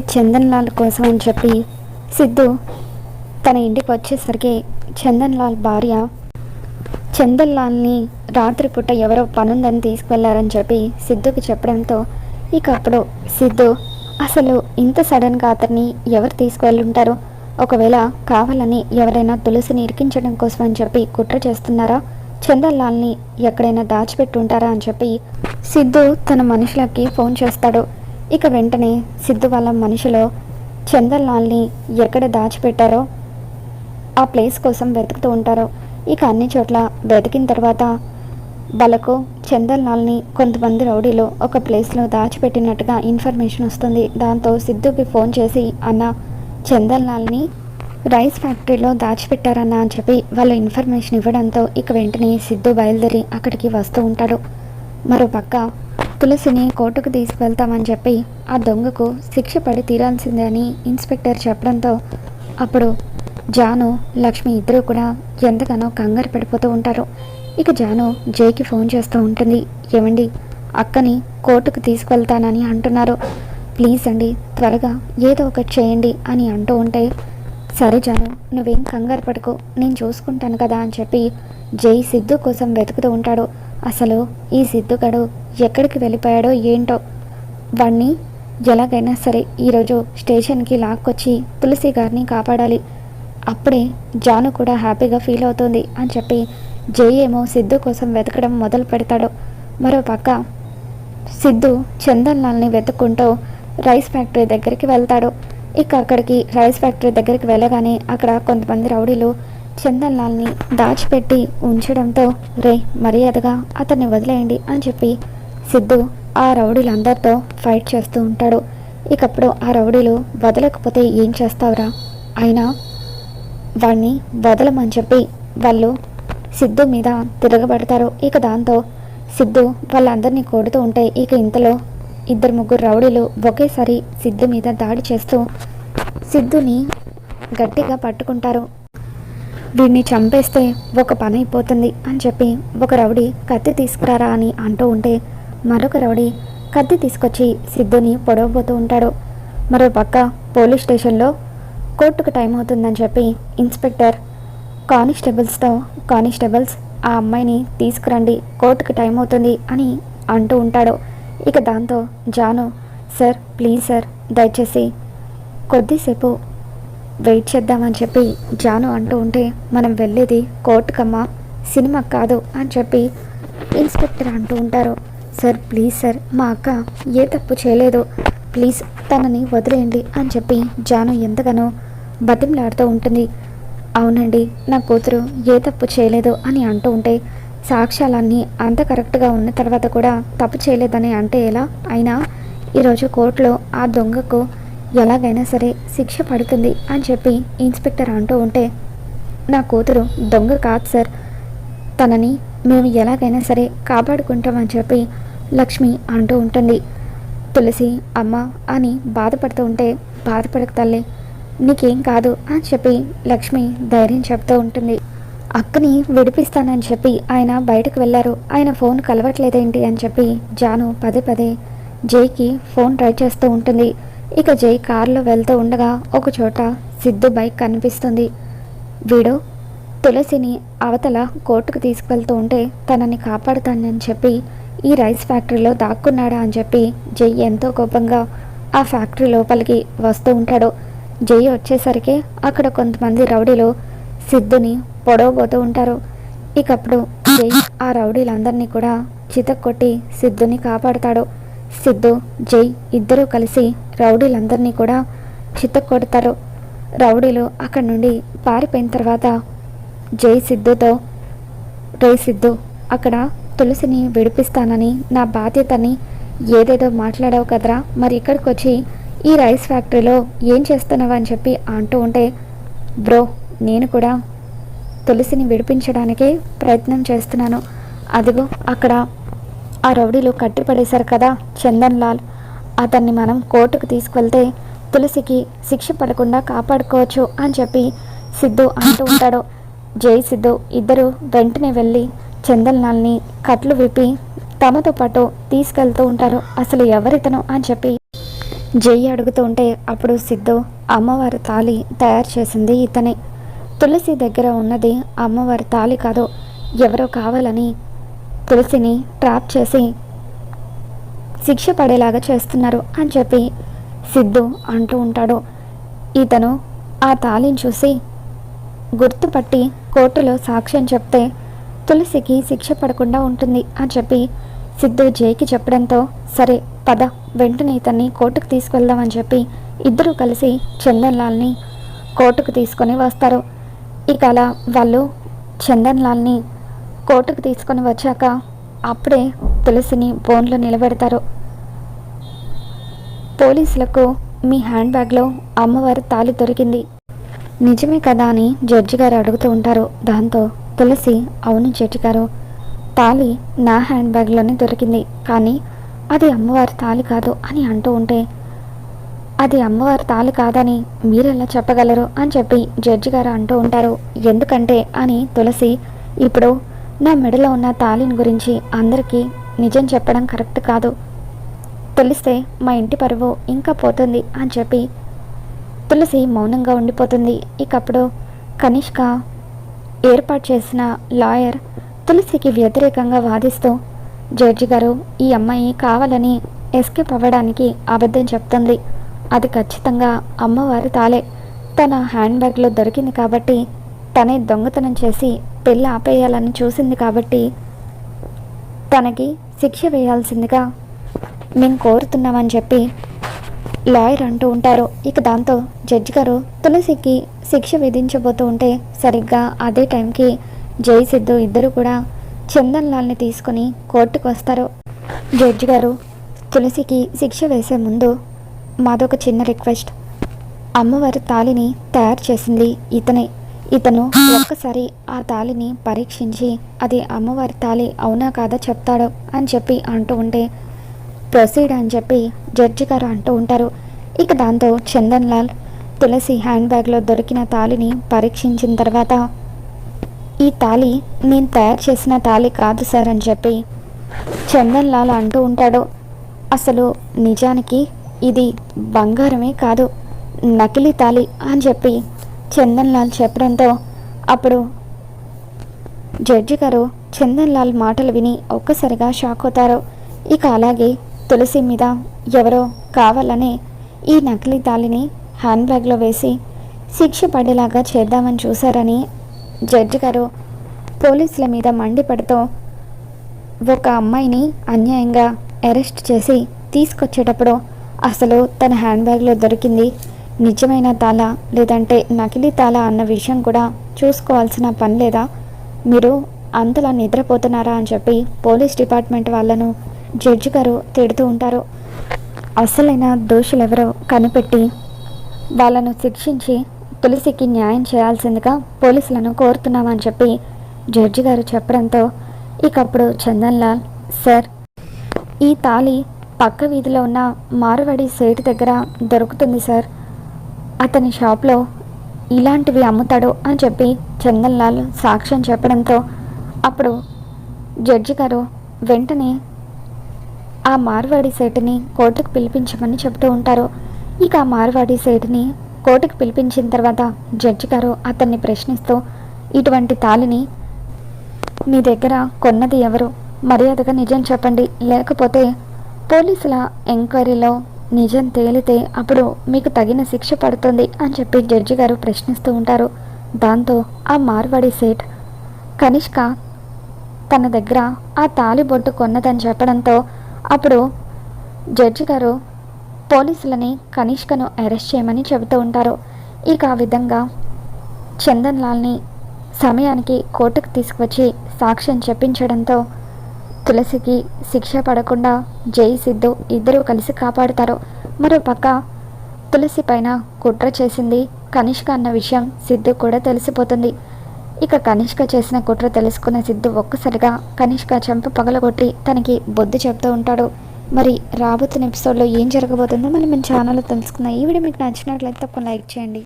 చందన్ లాల్ కోసం అని చెప్పి సిద్ధు తన ఇంటికి వచ్చేసరికి చందన్ లాల్ భార్య చందన్ లాల్ని రాత్రిపూట ఎవరో పనుందని తీసుకువెళ్ళారని చెప్పి సిద్ధుకి చెప్పడంతో ఇక అప్పుడు సిద్ధు అసలు ఇంత సడన్గా అతన్ని ఎవరు తీసుకువెళ్ళుంటారు? ఒకవేళ కావాలని ఎవరైనా తులసిని ఇరికించడం కోసం అని చెప్పి కుట్ర చేస్తున్నారా? చందన్ లాల్ని ఎక్కడైనా దాచిపెట్టుంటారా? అని చెప్పి సిద్ధు తన మనుషులకి ఫోన్ చేస్తాడు. ఇక వెంటనే సిద్ధు వాళ్ళ మనుషులు చందన్లాల్ని ఎక్కడ దాచిపెట్టారో? ఆ ప్లేస్ కోసం వెతుకుతూ ఉంటారు? ఇక అన్ని చోట్ల వెతికిన తర్వాత వాళ్ళకు చందన్లాల్ని కొంతమంది రౌడీలు ఒక ప్లేస్లో దాచిపెట్టినట్టుగా ఇన్ఫర్మేషన్ వస్తుంది. దాంతో సిద్ధుకి ఫోన్ చేసి అన్న చందన్లాల్ని రైస్ ఫ్యాక్టరీలో దాచిపెట్టారన్న? అని చెప్పి వాళ్ళు ఇన్ఫర్మేషన్ ఇవ్వడంతో ఇక వెంటనే సిద్ధు బయలుదేరి అక్కడికి వస్తూ ఉంటాడు. మరో పక్క తులసిని కోర్టుకు తీసుకువెళ్తామని చెప్పి ఆ దొంగకు శిక్ష పడి తీరాల్సిందే అని ఇన్స్పెక్టర్ చెప్పడంతో అప్పుడు జాను లక్ష్మి ఇద్దరు కూడా ఎంతగానో కంగారు పడిపోతూ ఉంటారు. ఇక జాను జైకి ఫోన్ చేస్తూ ఉంటుంది. ఏమండి అక్కని కోర్టుకు తీసుకువెళ్తానని అంటున్నారు. ప్లీజ్ అండి త్వరగా ఏదో ఒకటి చేయండి అని అంటూ ఉంటే సరే జాను నువ్వేం కంగారు పడకు. నేను చూసుకుంటాను కదా అని చెప్పి జై సిద్ధు కోసం వెతుకుతూ ఉంటాడు. అసలు ఈ సిద్ధుగడు ఎక్కడికి వెళ్ళిపోయాడో ఏంటో వాణ్ణి ఎలాగైనా సరే ఈరోజు స్టేషన్కి లాక్కొచ్చి తులసి గారిని కాపాడాలి. అప్పుడే జాను కూడా హ్యాపీగా ఫీల్ అవుతుంది అని చెప్పి జై ఏమో సిద్ధు కోసం వెతకడం మొదలు పెడతాడు. మరో పక్క సిద్ధు చందన్లాల్ని వెతుక్కుంటూ రైస్ ఫ్యాక్టరీ దగ్గరికి వెళ్తాడు. ఇక అక్కడికి రైస్ ఫ్యాక్టరీ దగ్గరికి వెళ్ళగానే అక్కడ కొంతమంది రౌడీలు చందన్లాల్ని దాచిపెట్టి ఉంచడంతో రే మర్యాదగా అతన్ని వదిలేయండి అని చెప్పి సిద్ధు ఆ రౌడీలందరితో ఫైట్ చేస్తూ ఉంటాడు. ఇకప్పుడు ఆ రౌడీలు వదలకపోతే ఏం చేస్తావురా? అయినా వాణ్ణి వదలమని చెప్పి వాళ్ళు సిద్ధు మీద తిరగబడతారు. ఇక దాంతో సిద్ధు వాళ్ళందరినీ కొడుతూ ఉంటే ఇక ఇంతలో ఇద్దరు ముగ్గురు రౌడీలు ఒకేసారి సిద్ధు మీద దాడి చేస్తూ సిద్ధుని గట్టిగా పట్టుకుంటారు. వీడిని చంపేస్తే ఒక పని అయిపోతుంది అని చెప్పి ఒక రౌడీ కత్తి తీసుకురారా అని అంటూ ఉంటే మరొక రౌడీ కత్తి తీసుకొచ్చి సిద్ధుని పొడవబోతూ ఉంటాడు. మరో పక్క పోలీస్ స్టేషన్లో కోర్టుకు టైం అవుతుందని చెప్పి ఇన్స్పెక్టర్ కానిస్టేబుల్స్తో కానిస్టేబుల్స్ ఆ అమ్మాయిని తీసుకురండి కోర్టుకు టైం అవుతుంది అని అంటూ ఉంటాడు. ఇక దాంతో జాను సార్ ప్లీజ్ సార్ దయచేసి కొద్దిసేపు వెయిట్ చేద్దామని చెప్పి జాను అంటూ ఉంటే మనం వెళ్ళేది కోర్టుకమ్మా సినిమా కాదు అని చెప్పి ఇన్స్పెక్టర్ అంటూ ఉంటారు. సార్ ప్లీజ్ సార్ మా అక్క ఏ తప్పు చేయలేదు. ప్లీజ్ తనని వదిలేయండి అని చెప్పి జాను ఎంతగానో బతిమలాడుతూ ఉంటుంది. అవునండి నా కూతురు ఏ తప్పు చేయలేదు అని అంటూ ఉంటే సాక్ష్యాలన్నీ అంత కరెక్ట్గా ఉన్న తర్వాత కూడా తప్పు చేయలేదని అంటే ఎలా? అయినా ఈరోజు కోర్టులో ఆ దొంగకు ఎలాగైనా సరే శిక్ష పడుతుంది అని చెప్పి ఇన్స్పెక్టర్ అంటూ ఉంటే నా కూతురు దొంగ కాదు సార్. తనని మేము ఎలాగైనా సరే కాపాడుకుంటామని చెప్పి లక్ష్మి అంటూ ఉంటుంది. తులసి అమ్మ అని బాధపడుతూ ఉంటే బాధపడక తల్లి. నీకేం కాదు అని చెప్పి లక్ష్మి ధైర్యం చెప్తూ ఉంటుంది. అక్కని విడిపిస్తానని చెప్పి ఆయన బయటకు వెళ్ళారు. ఆయన ఫోన్ కలవట్లేదేంటి అని చెప్పి జాను పదే పదే జైకి ఫోన్ ట్రై చేస్తూ ఉంటుంది. ఇక జై కారులో వెళ్తూ ఉండగా ఒక చోట సిద్ధు బైక్ కనిపిస్తుంది. వీడు తులసిని అవతల కోర్టుకు తీసుకువెళ్తూ ఉంటే తనని కాపాడుతానని చెప్పి ఈ రైస్ ఫ్యాక్టరీలో దాక్కున్నాడా అని చెప్పి జై ఎంతో కోపంగా ఆ ఫ్యాక్టరీ లోపలికి వస్తూ ఉంటాడు. జై వచ్చేసరికి అక్కడ కొంతమంది రౌడీలు సిద్ధుని పొడవబోతూ ఉంటారు. ఇకప్పుడు జై ఆ రౌడీలందరినీ కూడా చితక్కొట్టి సిద్ధుని కాపాడుతాడు. సిద్ధు జై ఇద్దరూ కలిసి రౌడీలందరినీ కూడా చితక్కొడతారు. రౌడీలు అక్కడి నుండి పారిపోయిన తర్వాత జై సిద్ధుతో రే సిద్ధు అక్కడ తులసిని విడిపిస్తానని నా బాధ్యతని ఏదేదో మాట్లాడావు కదరా. మరి ఇక్కడికి వచ్చి ఈ రైస్ ఫ్యాక్టరీలో ఏం చేస్తున్నావు అని చెప్పి అంటూ ఉంటే బ్రో నేను కూడా తులసిని విడిపించడానికే ప్రయత్నం చేస్తున్నాను. అదిగో అక్కడ ఆ రౌడీలు కట్టిపడేశారు కదా చందన్ లాల్. అతన్ని మనం కోర్టుకు తీసుకువెళ్తే తులసికి శిక్ష పడకుండా కాపాడుకోవచ్చు అని చెప్పి సిద్ధు అంటూ ఉంటాడు. జై సిద్ధు ఇద్దరు వెంటనే వెళ్ళి చందల్లాల్ని కట్లు విప్పి తమతో పాటు తీసుకెళ్తూ ఉంటారు. అసలు ఎవరితను అని చెప్పి జై అడుగుతూ ఉంటే అప్పుడు సిద్ధు అమ్మవారి తాళి తయారు చేసింది ఇతనే. తులసి దగ్గర ఉన్నది అమ్మవారి తాళి కాదు ఎవరో కావాలని తులసిని ట్రాప్ చేసి శిక్ష పడేలాగా చేస్తున్నారు అని చెప్పి సిద్ధు అంటూ ఉంటాడు. ఇతను ఆ తాళిని చూసి గుర్తుపట్టి కోర్టులో సాక్ష్యం చెప్తే తులసికి శిక్ష పడకుండా ఉంటుంది అని చెప్పి సిద్ధు జైకి చెప్పడంతో సరే పద వెంటనే ఇతన్ని కోర్టుకు తీసుకెళ్దామని చెప్పి ఇద్దరూ కలిసి చందన్ లాల్ని కోర్టుకు తీసుకొని వస్తారు. ఇక అలా వాళ్ళు చందన్ లాల్ని కోర్టుకు తీసుకొని వచ్చాక అప్పుడే తులసిని బోన్లో నిలబెడతారు. పోలీసులకు మీ హ్యాండ్ బ్యాగ్లో అమ్మవారి తాళి దొరికింది. నిజమే కదా అని జడ్జి గారు అడుగుతూ ఉంటారు. దాంతో తులసి అవును జడ్జి గారు తాళి నా హ్యాండ్ బ్యాగ్లోనే దొరికింది. కానీ అది అమ్మవారి తాళి కాదు అని అంటూ ఉంటే అది అమ్మవారి తాళి కాదని మీరెలా చెప్పగలరు అని చెప్పి జడ్జి గారు అంటూ ఉంటారు. ఎందుకంటే అని తులసి ఇప్పుడు నా మెడలో ఉన్న తాళిని గురించి అందరికీ నిజం చెప్పడం కరెక్ట్ కాదు. తెలిస్తే మా ఇంటి పరువు ఇంకా పోతుంది అని చెప్పి తులసి మౌనంగా ఉండిపోతుంది. ఇకప్పుడు కనిష్క ఏర్పాటు చేసిన లాయర్ తులసికి వ్యతిరేకంగా వాదిస్తూ జడ్జి గారు ఈ అమ్మాయి కావాలని ఎస్కేప్ అవ్వడానికి అబద్ధం చెప్తుంది. అది ఖచ్చితంగా అమ్మవారి తాలే. తన హ్యాండ్ బ్యాగ్లో దొరికింది కాబట్టి తనే దొంగతనం చేసి పెళ్ళి ఆపేయాలని చూసింది కాబట్టి తనకి శిక్ష వేయాల్సిందిగా మేము కోరుతున్నామని చెప్పి లాయర్ అంటూ ఉంటారు. ఇక దాంతో జడ్జి గారు తులసికి శిక్ష విధించబోతూ ఉంటే సరిగ్గా అదే టైంకి జై సిద్ధు ఇద్దరు కూడా చందన్ లాల్ని తీసుకుని కోర్టుకు వస్తారు. జడ్జి గారు తులసికి శిక్ష వేసే ముందు మాదొక చిన్న రిక్వెస్ట్. అమ్మవారి తాళిని తయారు చేసింది ఇతనే. ఇతను ఒక్కసారి ఆ తాళిని పరీక్షించి అది అమ్మవారి తాళి అవునా కాదా చెప్తాడు అని చెప్పి అంటూ ఉంటే ప్రొసీడ్ అని చెప్పి జడ్జి గారు అంటూ ఉంటారు. ఇక దాంతో చందన్ లాల్ తులసి హ్యాండ్ బ్యాగ్లో దొరికిన తాళిని పరీక్షించిన తర్వాత ఈ తాళి నేను తయారు చేసిన తాళి కాదు సార్ అని చెప్పి చందన్ లాల్ అంటూ ఉంటాడు. అసలు నిజానికి ఇది బంగారమే కాదు నకిలీ తాళి అని చెప్పి చందన్ లాల్ చెప్పడంతో అప్పుడు జడ్జి గారు చందన్ లాల్ మాటలు విని ఒక్కసారిగా షాక్ అవుతారు. ఇక అలాగే తులసి మీద ఎవరో కావాలనే ఈ నకిలీ తాళిని హ్యాండ్ బ్యాగ్లో వేసి శిక్ష పడేలాగా చేద్దామని చూశారని జడ్జి గారు పోలీసుల మీద మండిపడుతూ ఒక అమ్మాయిని అన్యాయంగా అరెస్ట్ చేసి తీసుకొచ్చేటప్పుడు అసలు తన హ్యాండ్ బ్యాగ్లో దొరికింది నిజమైన తాళ లేదంటే నకిలీ తాళ అన్న విషయం కూడా చూసుకోవాల్సిన పని లేదా? మీరు అంతలా నిద్రపోతున్నారా అని చెప్పి పోలీస్ డిపార్ట్మెంట్ వాళ్ళను జడ్జి గారు తిడుతూ ఉంటారు. అసలైన దోషులెవరో కనిపెట్టి వాళ్ళను శిక్షించి తులసికి న్యాయం చేయాల్సిందిగా పోలీసులను కోరుతున్నామని చెప్పి జడ్జి గారు చెప్పడంతో ఇకప్పుడు చందన్ లాల్ సార్ ఈ తాళి పక్క వీధిలో ఉన్న మారువడి సేటు దగ్గర దొరుకుతుంది సార్. అతని షాప్లో ఇలాంటివి అమ్ముతాడు అని చెప్పి చందన్ లాల్ సాక్ష్యం చెప్పడంతో అప్పుడు జడ్జి గారు వెంటనే ఆ మార్వాడి సేటుని కోర్టుకు పిలిపించమని చెబుతూ ఉంటారు. ఇక ఆ మార్వాడి సేటుని కోర్టుకు పిలిపించిన తర్వాత జడ్జి గారు అతన్ని ప్రశ్నిస్తూ ఇటువంటి తాళిని మీ దగ్గర కొన్నది ఎవరు? మర్యాదగా నిజం చెప్పండి. లేకపోతే పోలీసుల ఎంక్వైరీలో నిజం తేలితే అప్పుడు మీకు తగిన శిక్ష పడుతుంది అని చెప్పి జడ్జి గారు ప్రశ్నిస్తూ ఉంటారు. దాంతో ఆ మార్వాడి సేట్ కనిష్క తన దగ్గర ఆ తాలి బొట్టు కొన్నదని చెప్పడంతో అప్పుడు జడ్జి గారు పోలీసులని కనిష్కను అరెస్ట్ చేయమని చెబుతూ ఉంటారు. ఇక ఆ విధంగా చందన్ లాల్ని సమయానికి కోర్టుకు తీసుకువచ్చి సాక్ష్యం చెప్పించడంతో తులసికి శిక్ష పడకుండా జై సిద్ధు ఇద్దరూ కలిసి కాపాడుతారు. మరోపక్క తులసి పైన కుట్ర చేసింది కనిష్క అన్న విషయం సిద్ధు కూడా తెలిసిపోతుంది. ఇక కనిష్క చేసిన కుట్ర తెలుసుకున్న సిద్ధు ఒక్కసారిగా కనిష్క చెంప పగలగొట్టి తనకి బొద్దు చెప్తూ ఉంటాడు. మరి రాబోతున్న ఎపిసోడ్లో ఏం జరగబోతుందో మనం మన ఛానల్లో తెలుసుకుందాం. ఈ వీడియో మీకు నచ్చినట్లయితే తప్పకుండా లైక్ చేయండి.